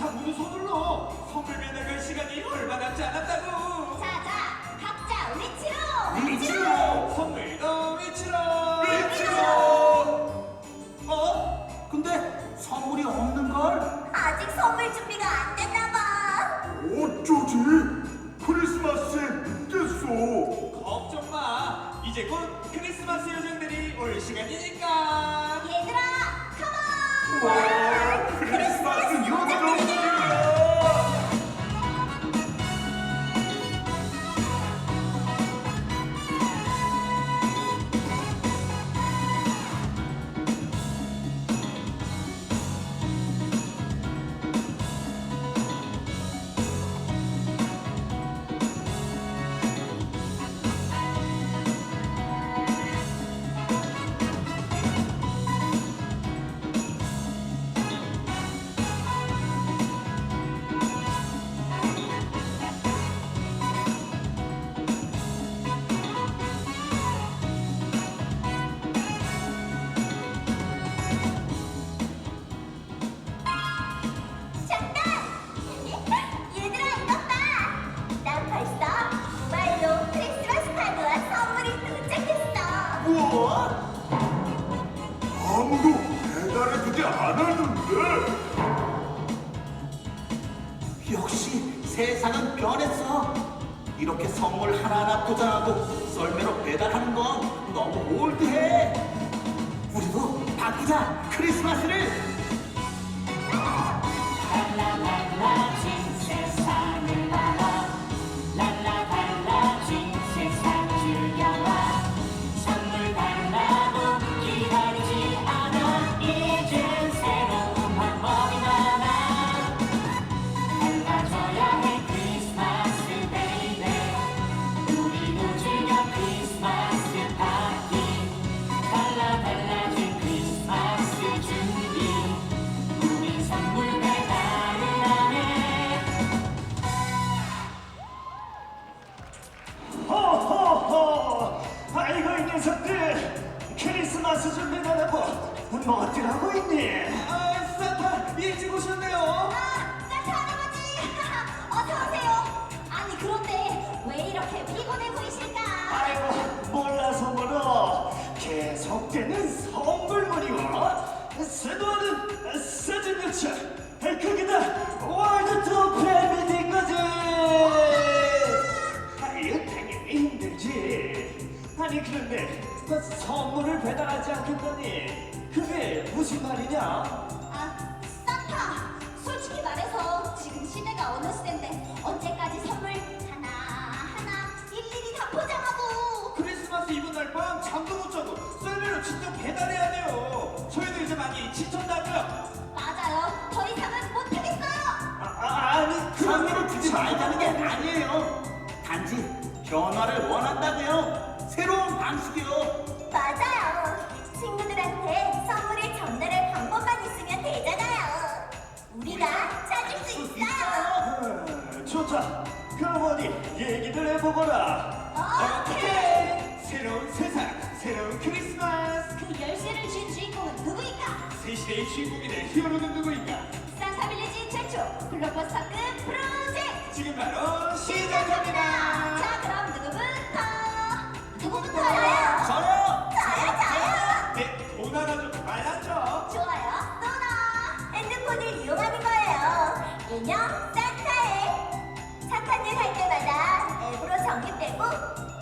자꾸 서둘러 선물을 나갈 시간이 얼마 남지 않았다고 자, 자, 각자 위치로! 위치로 선물 더 위치로 위치로! 어? 근데 선물이 없는 걸? 아직 선물 준비가 안 됐나 봐. 어쩌지? 크리스마스에 늦겠어. 걱정 마 이제 곧 크리스마스 여정들이 올 시간이니까 크리스마스 준비 안 하고 뭐들 하고 있니? 아, 산타 일찍 오셨네요. 아, 산타 할아버지! 어서 오세요! 아니, 그런데 왜 이렇게 피곤해 보이실까? 아이고 몰라서 몰라 계속되는 선물물이와 수많은 사진 요청 거기다 월드 패밀리인 거지 아유 당연히 힘들지 아니 그런데 너 선물을 배달하지 않겠다니 그게 무슨 말이냐? 아, 산타! 솔직히 말해서 지금 시대가 어느 시대인데 언제까지 선물 하나하나 일일이 다 포장하고 크리스마스 이브 날 밤 잠도 못 자고 썰매로 직접 배달해야 돼요. 저희도 이제 많이 지쳤다고요. 맞아요. 더 이상은 못하겠어요. 아, 아, 아니 선물을 주지 말자는 게 아니에요. 단지 변화를 원한다고요. 새로운 방식이요. 될 히어로는 누구인가? 산타빌리지 최초 블록버스터급 프로젝트. 지금 바로 시작합니다. 자, 그럼 누구부터? 누구부터요? 저요. 저요, 저요. 네, 돈 하나 좀 말랐죠? 좋아요. 또나 핸드폰을 이용하는 거예요. 일명 산타에 착한 일 할 때마다 앱으로 적립되고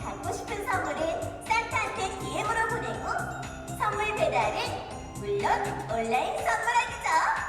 갖고 싶은 선물은 산타한테 DM으로 보내고 선물 배달은 물론 온라인 선물하기죠.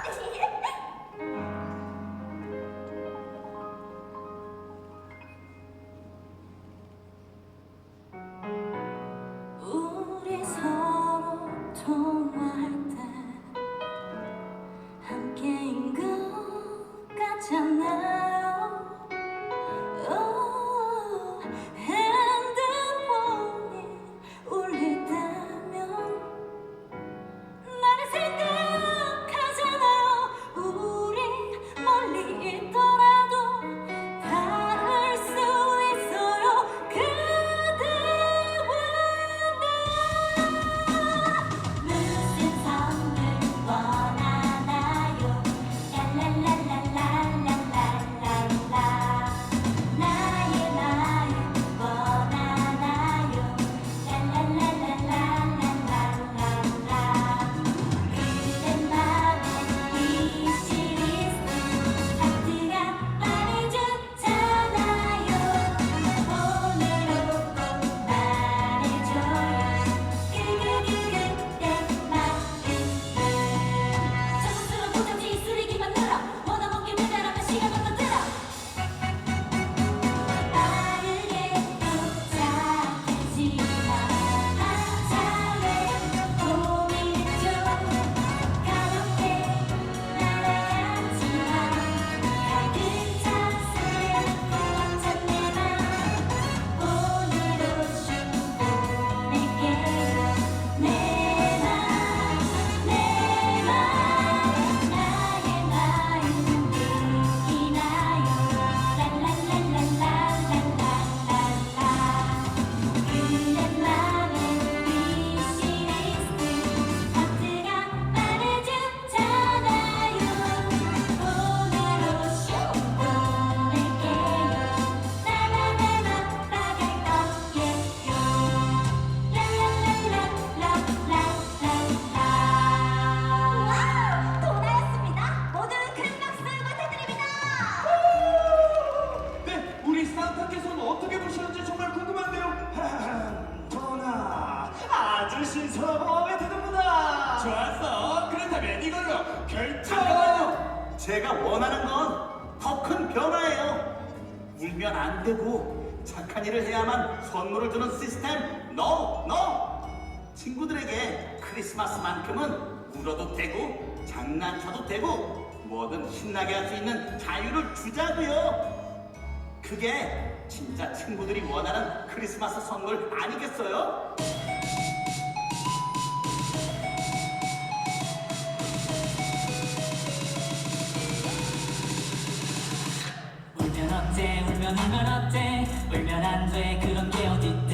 순서 마음에 드는구나. 좋았어. 그렇다면 이걸로 결정. 잠깐만요. 제가 원하는 건 더 큰 변화예요. 울면 안 되고 착한 일을 해야만 선물을 주는 시스템. No, no. 친구들에게 크리스마스만큼은 울어도 되고 장난쳐도 되고 뭐든 신나게 할 수 있는 자유를 주자고요. 그게 진짜 친구들이 원하는 크리스마스 선물 아니겠어요? 울면 울면 어때? 울면 안 돼. 그런 게 어딨대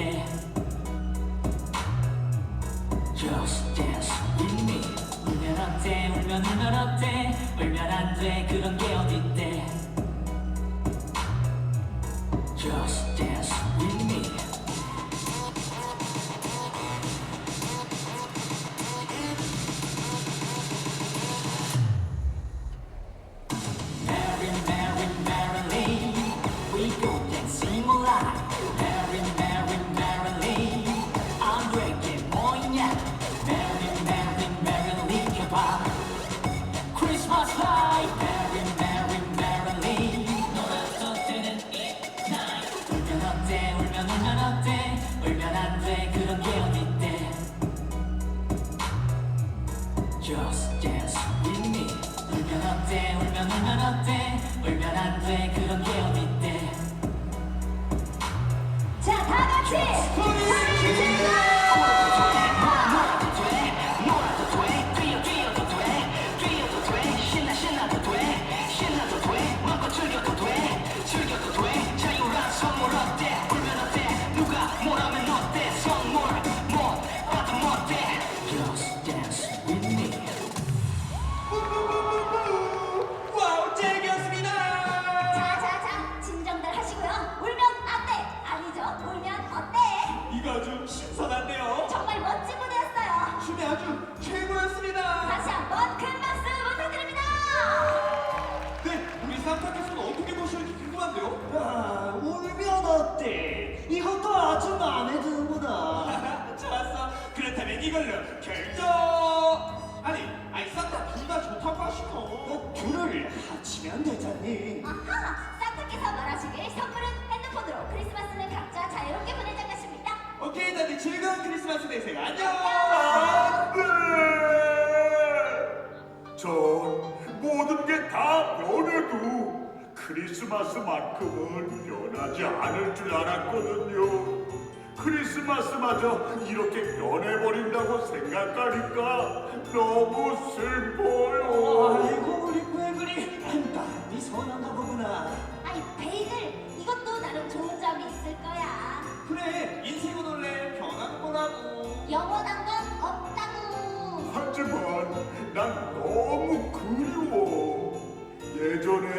이걸로 결정. 아니, 아니 산타 둘다 좋다고 하시고. 어, 둘을 합치면 되잖니. 아하, 산타께서 말하시길 선물은 핸드폰으로 크리스마스는 각자 자유롭게 보내자는 것입니다. 오케이, 다들 즐거운 크리스마스 되세요. 안녕. 전 모든 게 다 변해도 크리스마스만큼은 변하지 않을 줄 알았거든요. 크리스마스마저 이렇게 변해버린다고 생각하니까 너무 슬퍼요. 아이고 우리 꾀글이 한가운데 선한가 보구나. 아이, 베이글, 이것도 나름 좋은 점이 있을 거야. 그래, 인생은 원래 변하는 거라고. 영원한 건 없다고. 하지만 난 너무 그리워. 예전에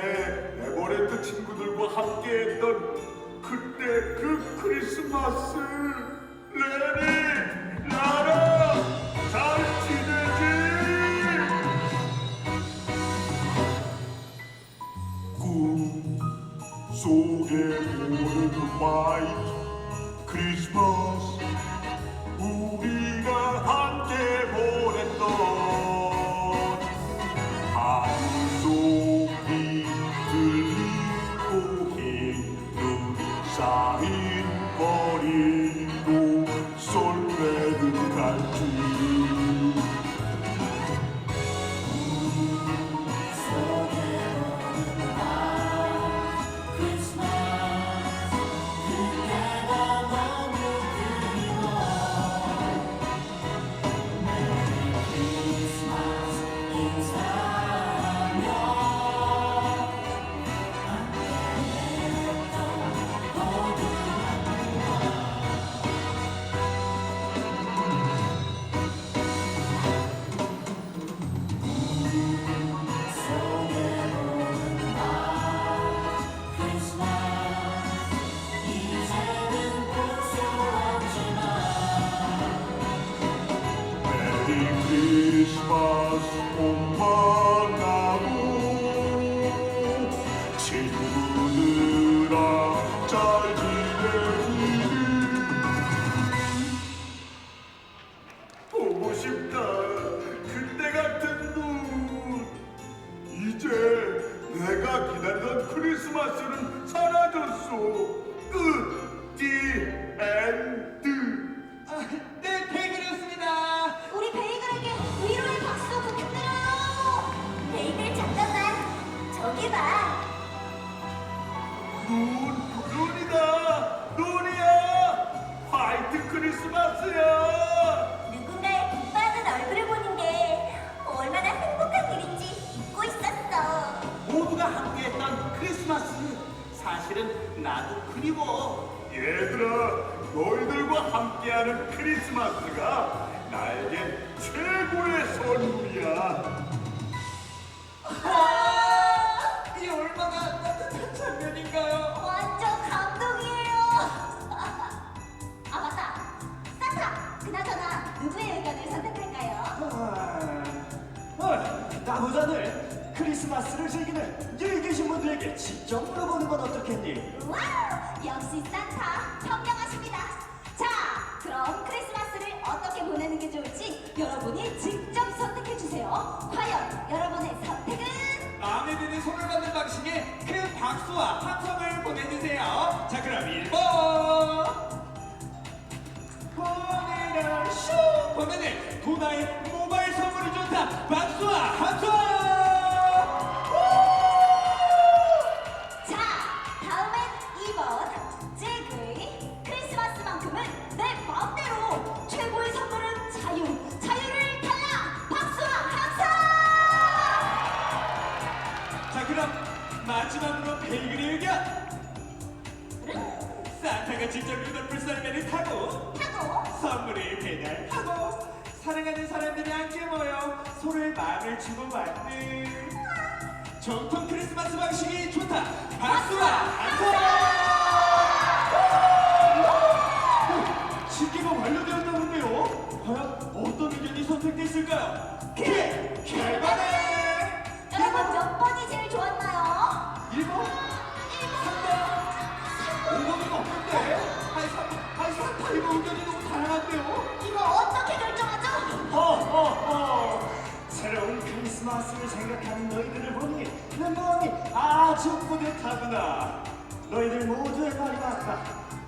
에버랜드 친구들과 함께했던 그때 그 크리스마스. 레니, 나라, 잘 지내지? 꿈 속에 보는 화이트 크리스마스 우리가 함께 나보다는 크리스마스를 즐기는 여기 계신 분들에게 직접 물어보는 건 어떻겠니? 와우! 역시 산타 현명하십니다. 자, 그럼 크리스마스를 어떻게 보내는 게 좋을지 여러분이 직접 선택해 주세요. 과연 여러분의 선택은? 마음에 드는 손을 받는 방식에 큰 박수와 함성을 보내주세요. 자, 그럼 1번. 보내라 쇼! 보내는 도나의 좋다. 박수와 함성! 자, 다음엔 2번. 잭의 크리스마스만큼은 내 마음대로 최고의 선물은 자유, 자유를 달라. 박수와 함성! 자, 그럼 마지막으로 베이글의 의견. 산타가 직접 루돌프 썰매를 타고 하고 선물을 배달하고 사랑하는 사람들이 함께 모여 서로의 마음을 주고받는 정통 크리스마스 방식이 좋다. 박수와! 오, 집계가 완료되었다는데요. 과연 어떤 의견이 선택됐을까요? 그 결과는 여러분 몇 번이 제일 좋았나요? 1번, 3번, 5번은 없는데 아니 사- 아니 산타 이거 의견이 너무 다양한데요? 이거? 허허허 새로운 크리스마스를 생각하는 너희들을 보니 내 마음이 아주 뿌듯하구나. 너희들 모두의 말이 맞다.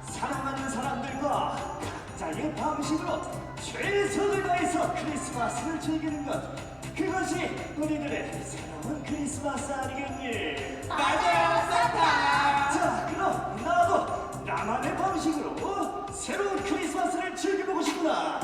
사랑하는 사람들과 각자의 방식으로 최선을 다해서 크리스마스를 즐기는 것. 그것이 우리들의 새로운 크리스마스 아니겠니? 맞아요 산타! 자 그럼 나도 나만의 방식으로 새로운 크리스마스를 즐겨보고 싶구나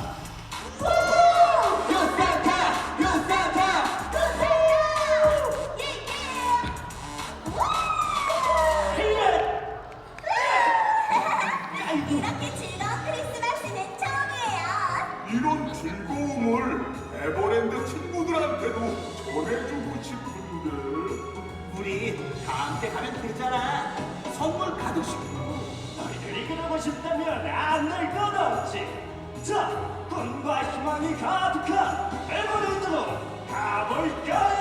우리 다 함께 가면 되잖아. 선물 가득 싣고. 너희들이 그러고 싶다면 안될 건 없지. 자, 꿈과 희망이 가득한 에버랜드로 가볼까?